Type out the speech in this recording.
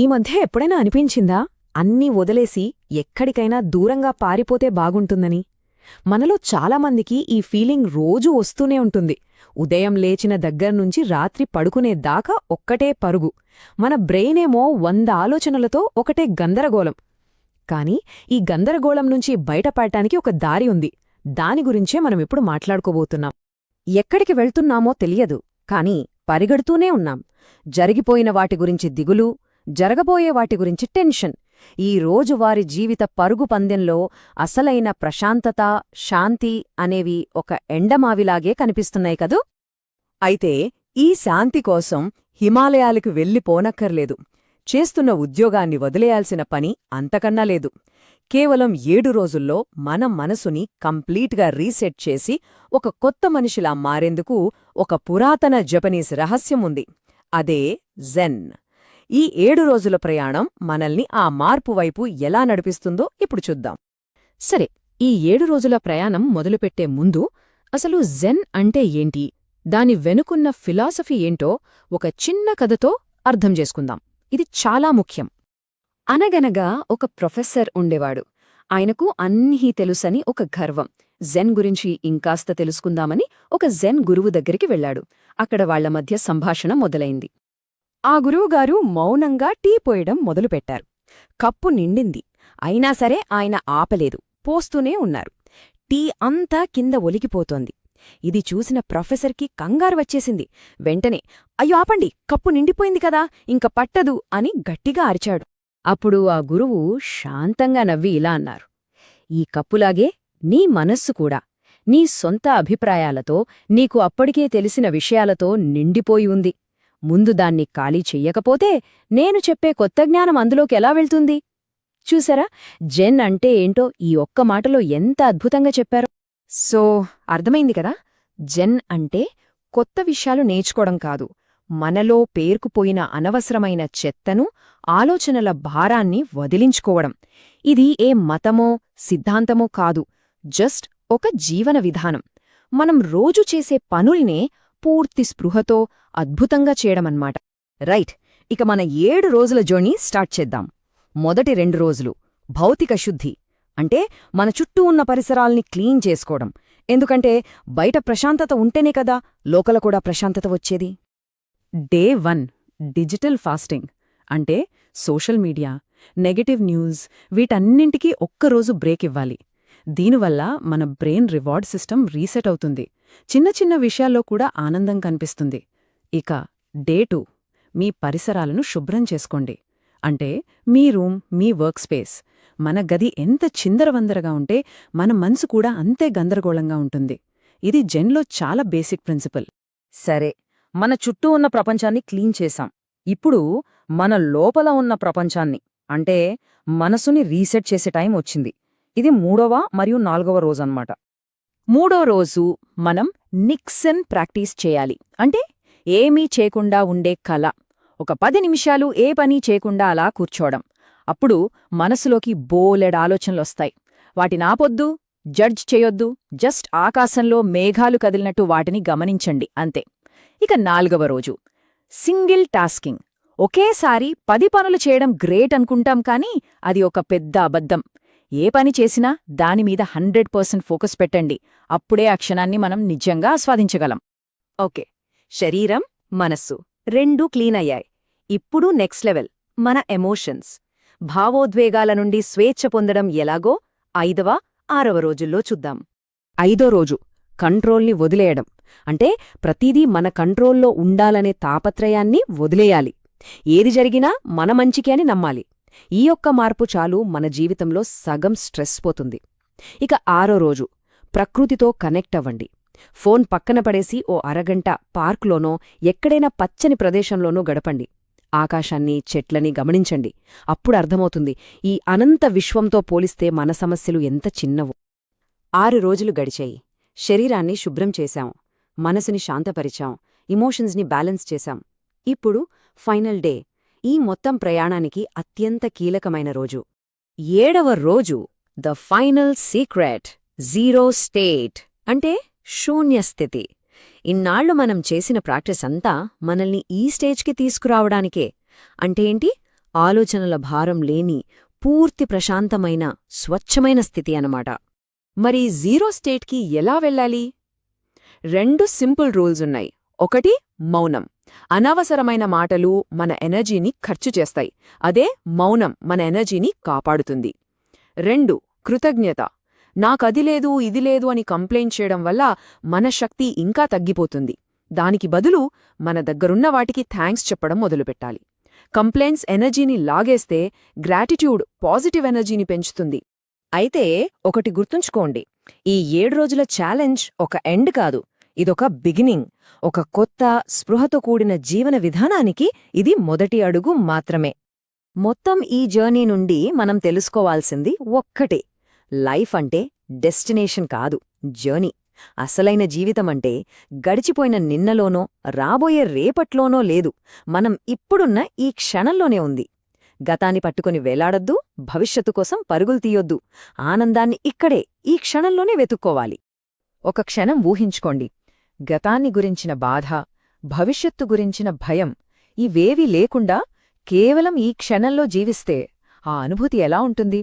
ఈ మధ్య ఎప్పుడైనా అనిపించిందా? అన్నీ వదిలేసి ఎక్కడికైనా దూరంగా పారిపోతే బాగుంటుందని. మనలో చాలామందికి ఈ ఫీలింగ్ రోజూ వస్తూనే ఉంటుంది. ఉదయం లేచిన దగ్గర్నుంచి రాత్రి పడుకునే దాకా ఒక్కటే పరుగు. మన బ్రెయినేమో వంద ఆలోచనలతో ఒకటే గందరగోళం. కాని ఈ గందరగోళం నుంచి బయటపడటానికి ఒక దారి ఉంది. దాని గురించే మనమిప్పుడు మాట్లాడుకోబోతున్నాం. ఎక్కడికి వెళ్తున్నామో తెలియదు. కాని పరిగెడుతూనే ఉన్నాం. జరిగిపోయిన వాటి గురించి దిగులు జరగబోయే వాటి గురించి టెన్షన్. ఈ రోజువారి జీవిత పరుగు పందెంలో అసలైన ప్రశాంతత శాంతి అనేవి ఒక ఎండమావిలాగే కనిపిస్తున్నాయి కదూ? అయితే ఈ శాంతి కోసం హిమాలయాలకు వెళ్ళిపోనక్కర్లేదు చేస్తున్న ఉద్యోగాన్ని వదిలేయాల్సిన పని అంతకన్నా లేదు. కేవలం ఏడు రోజుల్లో మన మనసుని కంప్లీట్గా రీసెట్ చేసి ఒక కొత్త మనిషిలా మారేందుకు ఒక పురాతన జపనీస్ రహస్యం ఉంది. అదే జెన్. ఈ ఏడు రోజుల ప్రయాణం మనల్ని ఆ మార్పు వైపు ఎలా నడిపిస్తుందో ఇప్పుడు చూద్దాం. సరే ఈ ఏడు రోజుల ప్రయాణం మొదలుపెట్టే ముందు అసలు జెన్ అంటే ఏంటి? దాని వెనుకున్న ఫిలాసఫీ ఏంటో ఒక చిన్న కథతో అర్థం చేసుకుందాం. ఇది చాలా ముఖ్యం. అనగనగా ఒక ప్రొఫెసర్ ఉండేవాడు. ఆయనకు అన్నీ తెలుసని ఒక గర్వం. జెన్ గురించి ఇంకాస్త తెలుసుకుందామని ఒక జెన్ గురువు దగ్గరికి వెళ్ళాడు. అక్కడ వాళ్ళ మధ్య సంభాషణ మొదలైంది. ఆ గురువుగారు మౌనంగా టీ పోయడం మొదలుపెట్టారు. కప్పు నిండింది. అయినా సరే ఆయన ఆపలేదు. పోస్తూనే ఉన్నారు. టీ అంతా కింద ఒలికిపోతోంది. ఇది చూసిన ప్రొఫెసర్కి కంగారు వచ్చేసింది. వెంటనే అయ్యో ఆపండి కప్పు నిండిపోయింది కదా ఇంక పట్టదు అని గట్టిగా అరిచాడు. అప్పుడు ఆ గురువు శాంతంగా నవ్వి ఇలా అన్నారు. ఈ కప్పులాగే నీ మనస్సు కూడా నీ సొంత అభిప్రాయాలతో నీకు అప్పటికే తెలిసిన విషయాలతో నిండిపోయి ఉంది. ముందు దాన్ని ఖాళీ చెయ్యకపోతే నేను చెప్పే కొత్త జ్ఞానం అందులోకి ఎలా వెళ్తుంది? చూసారా? జెన్ అంటే ఏంటో ఈ ఒక్క మాటలో ఎంత అద్భుతంగా చెప్పారు. సో అర్థమైంది కదా? జెన్ అంటే కొత్త విషయాలు నేర్చుకోవడం కాదు. మనలో పేరుకుపోయిన అనవసరమైన చెత్తను ఆలోచనల భారాన్ని వదిలించుకోవడం. ఇది ఏ మతమో సిద్ధాంతమో కాదు. జస్ట్ ఒక జీవన విధానం. మనం రోజు చేసే పనుల్నే పూర్తి స్పృహతో అద్భుతంగా చేయడమన్నమాట. రైట్ ఇక మన ఏడు రోజుల జర్నీ స్టార్ట్ చేద్దాం. మొదటి రెండు రోజులు భౌతిక శుద్ధి అంటే మన చుట్టూ ఉన్న పరిసరాల్ని క్లీన్ చేసుకోవడం. ఎందుకంటే బయట ప్రశాంతత ఉంటేనే కదా లోకల కూడా ప్రశాంతత వచ్చేది. డే వన్ డిజిటల్ ఫాస్టింగ్ అంటే సోషల్ మీడియా నెగటివ్ న్యూస్ వీటన్నింటికీ ఒక్కరోజు బ్రేక్ ఇవ్వాలి. దీనివల్ల మన బ్రెయిన్ రివార్డ్ సిస్టమ్ రీసెట్ అవుతుంది. చిన్న చిన్న విషయాల్లో కూడా ఆనందం కనిపిస్తుంది. ఇక డే టూ మీ పరిసరాలను శుభ్రం చేసుకోండి. అంటే మీ రూమ్ మీ వర్క్ స్పేస్ మన గది ఎంత చిందరవందరగా ఉంటే మన మనసు కూడా అంతే గందరగోళంగా ఉంటుంది. ఇది జెన్లో చాలా బేసిక్ ప్రిన్సిపల్. సరే మన చుట్టూ ఉన్న ప్రపంచాన్ని క్లీన్ చేశాం. ఇప్పుడు మన లోపల ఉన్న ప్రపంచాన్ని అంటే మనసుని రీసెట్ చేసే టైం వచ్చింది. ఇది మూడవ మరియు నాలుగవ రోజన్నమాట మూడో రోజు మనం నిక్సన్ ప్రాక్టీస్ చేయాలి. అంటే ఏమీ చేయకుండా ఉండే కళ. ఒక పది నిమిషాలు ఏ పని చేయకుండా అలా కూర్చోవడం. అప్పుడు మనసులోకి బోలెడ్ ఆలోచనలొస్తాయి వాటినాపొద్దు జడ్జ్ చేయొద్దు జస్ట్ ఆకాశంలో మేఘాలు కదిలినట్టు వాటిని గమనించండి అంతే. ఇక నాలుగవ రోజు. Single tasking. ఒకేసారి పది పనులు చేయడం గ్రేట్ అనుకుంటాం కానీ అది ఒక పెద్ద అబద్ధం. ఏ పని చేసినా దానిమీద హండ్రెడ్ పర్సెంట్ ఫోకస్ పెట్టండి. అప్పుడే ఆ క్షణాన్ని మనం నిజంగా ఆస్వాదించగలం. ఓకే. శరీరం మనస్సు రెండూ క్లీన్ అయ్యాయి. ఇప్పుడు నెక్స్ట్ లెవెల్ మన ఎమోషన్స్. భావోద్వేగాల నుండి స్వేచ్ఛ పొందడం ఎలాగో ఐదవ ఆరవ రోజుల్లో చూద్దాం. ఐదో రోజు కంట్రోల్ని వదిలేయడం. అంటే ప్రతిదీ మన కంట్రోల్లో ఉండాలనే తాపత్రయాన్ని వదిలేయాలి. ఏది జరిగినా మన మంచికి అని నమ్మాలి. ఈ ఒక్క మార్పు చాలు మన జీవితంలో సగం స్ట్రెస్ పోతుంది. ఇక ఆరో రోజు ప్రకృతితో కనెక్ట్ అవ్వండి. ఫోన్ పక్కన పడేసి ఓ అరగంట పార్క్లోనో ఎక్కడైనా పచ్చని ప్రదేశంలోనో గడపండి. ఆకాశాన్ని చెట్లని గమనించండి. అప్పుడు అర్థమవుతుంది ఈ అనంత విశ్వంతో పోలిస్తే మన సమస్యలు ఎంత చిన్నవో. ఆరు రోజులు గడిచాయి. శరీరాన్ని శుభ్రం చేశాం. మనసుని శాంతపరిచాం. ఇమోషన్స్ని బ్యాలెన్స్ చేశాం. ఇప్పుడు ఫైనల్ డే. ఈ మొత్తం ప్రయాణానికి అత్యంత కీలకమైన రోజు. ఏడవ రోజు the final secret zero state అంటే శూన్యస్థితి. ఇన్నాళ్ళు మనం చేసిన ప్రాక్టీస్ అంతా మనల్ని ఈ స్టేజ్కి తీసుకురావడానికే. అంటే ఏంటి? ఆలోచనల భారం లేని పూర్తి ప్రశాంతమైన స్వచ్ఛమైన స్థితి అనమాట మరి జీరో స్టేట్కి ఎలా వెళ్ళాలి? రెండు సింపుల్ రూల్స్ ఉన్నాయి. ఒకటి మౌనం. అనవసరమైన మాటలు మన ఎనర్జీని ఖర్చు చేస్తాయి. అదే మౌనం మన ఎనర్జీని కాపాడుతుంది. రెండు కృతజ్ఞత. నాకది లేదు ఇది లేదు అని కంప్లైంట్ చేయడం వల్ల మన శక్తి ఇంకా తగ్గిపోతుంది. దానికి బదులు మన దగ్గరున్న వాటికి థ్యాంక్స్ చెప్పడం మొదలుపెట్టాలి. కంప్లైంట్స్ ఎనర్జీని లాగేస్తే గ్రాటిట్యూడ్ పాజిటివ్ ఎనర్జీని పెంచుతుంది. అయితే ఒకటి గుర్తుంచుకోండి. ఈ ఏడు రోజుల ఛాలెంజ్ ఒక ఎండ్ కాదు. ఇదొక బిగినింగ్. ఒక కొత్త స్పృహతో కూడిన జీవన విధానానికి ఇది మొదటి అడుగు మాత్రమే. మొత్తం ఈ జర్నీ నుండి మనం తెలుసుకోవాల్సింది ఒక్కటే. లైఫ్ అంటే డెస్టినేషన్ కాదు జర్నీ. అసలైన జీవితమంటే గడిచిపోయిన నిన్నలోనో రాబోయే రేపట్లోనో లేదు. మనం ఇప్పుడున్న ఈ క్షణంలోనే ఉంది. గతాన్ని పట్టుకుని వేలాడొద్దు భవిష్యత్తు కోసం పరుగులు తీయొద్దు. ఆనందాన్ని ఇక్కడే ఈ క్షణంలోనే వెతుక్కోవాలి. ఒక క్షణం ఊహించుకోండి. గతాన్ని గురించిన బాధ భవిష్యత్తు గురించిన భయం ఇవేవీ లేకుండా కేవలం ఈ క్షణంలో జీవిస్తే ఆ అనుభూతి ఎలా ఉంటుంది?